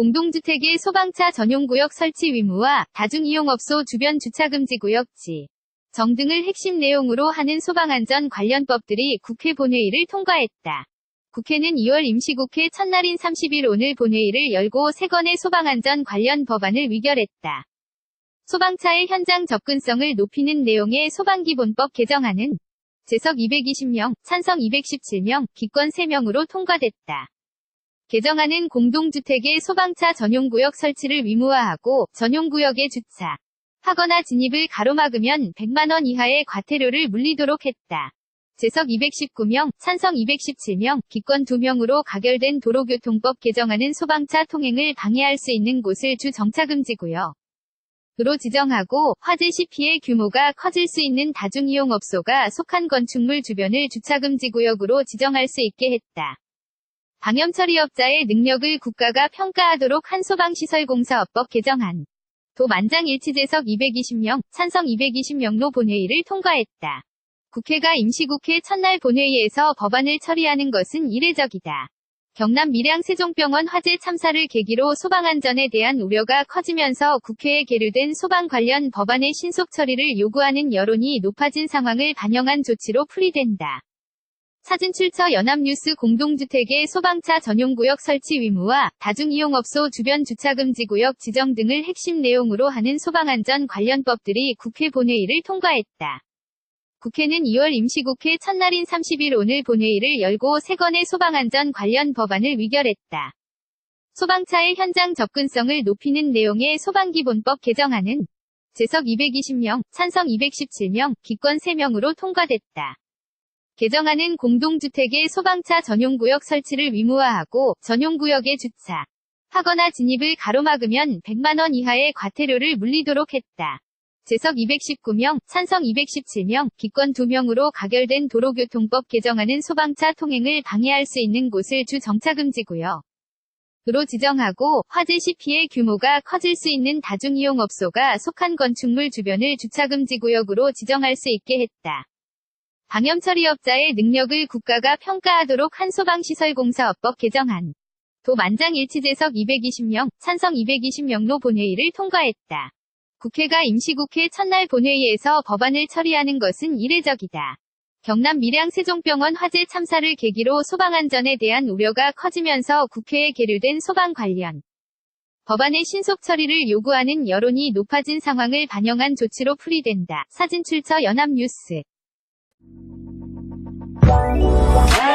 공동주택의 소방차 전용구역 설치 의무와 다중이용업소 주변 주차금지구역 지, 정 등을 핵심 내용으로 하는 소방안전 관련법들이 국회 본회의를 통과했다. 국회는 2월 임시국회 첫날인 30일 오늘 본회의를 열고 세 건의 소방안전 관련 법안을 위결했다. 소방차의 현장 접근성을 높이는 내용의 소방기본법 개정안은 재석 220명, 찬성 217명, 기권 3명으로 통과됐다. 개정안은 공동주택의 소방차 전용구역 설치를 의무화하고 전용구역에 주차, 하거나 진입을 가로막으면 100만원 이하의 과태료를 물리도록 했다. 재석 219명, 찬성 217명, 기권 2명으로 가결된 도로교통법 개정안은 소방차 통행을 방해할 수 있는 곳을 주 정차금지고요. 으로 지정하고 화재 시 피해 규모가 커질 수 있는 다중이용업소가 속한 건축물 주변을 주차금지 구역으로 지정할 수 있게 했다. 방염 처리업자의 능력을 국가가 평가하도록 한소방시설공사업법 개정안. 도 만장일치재석 220명, 찬성 220명로 본회의를 통과했다. 국회가 임시국회 첫날 본회의에서 법안을 처리하는 것은 이례적이다. 경남 밀양 세종병원 화재 참사를 계기로 소방안전에 대한 우려가 커지면서 국회에 계류된 소방 관련 법안의 신속 처리를 요구하는 여론이 높아진 상황을 반영한 조치로 풀이된다. 사진 출처 연합뉴스 공동주택의 소방차 전용구역 설치 의무와 다중이용업소 주변 주차금지구역 지정 등을 핵심 내용으로 하는 소방안전 관련법들이 국회 본회의를 통과했다. 국회는 2월 임시국회 첫날인 30일 오늘 본회의를 열고 세 건의 소방안전 관련 법안을 위결했다. 소방차의 현장 접근성을 높이는 내용의 소방기본법 개정안은 재석 220명, 찬성 217명, 기권 3명으로 통과됐다. 개정안은 공동주택의 소방차 전용구역 설치를 의무화하고 전용구역에 주차, 하거나 진입을 가로막으면 100만원 이하의 과태료를 물리도록 했다. 재석 219명, 찬성 217명, 기권 2명으로 가결된 도로교통법 개정안은 소방차 통행을 방해할 수 있는 곳을 주 정차금지구요. 으로 지정하고 화재 시 피해 규모가 커질 수 있는 다중이용업소가 속한 건축물 주변을 주차금지 구역으로 지정할 수 있게 했다. 방염 처리업자의 능력을 국가가 평가하도록 한소방시설공사업법 개정안. 도 만장일치재석 220명, 찬성 220명로 본회의를 통과했다. 국회가 임시국회 첫날 본회의에서 법안을 처리하는 것은 이례적이다. 경남 밀양 세종병원 화재 참사를 계기로 소방안전에 대한 우려가 커지면서 국회에 계류된 소방 관련 법안의 신속 처리를 요구하는 여론이 높아진 상황을 반영한 조치로 풀이된다. 사진 출처 연합뉴스 Bye.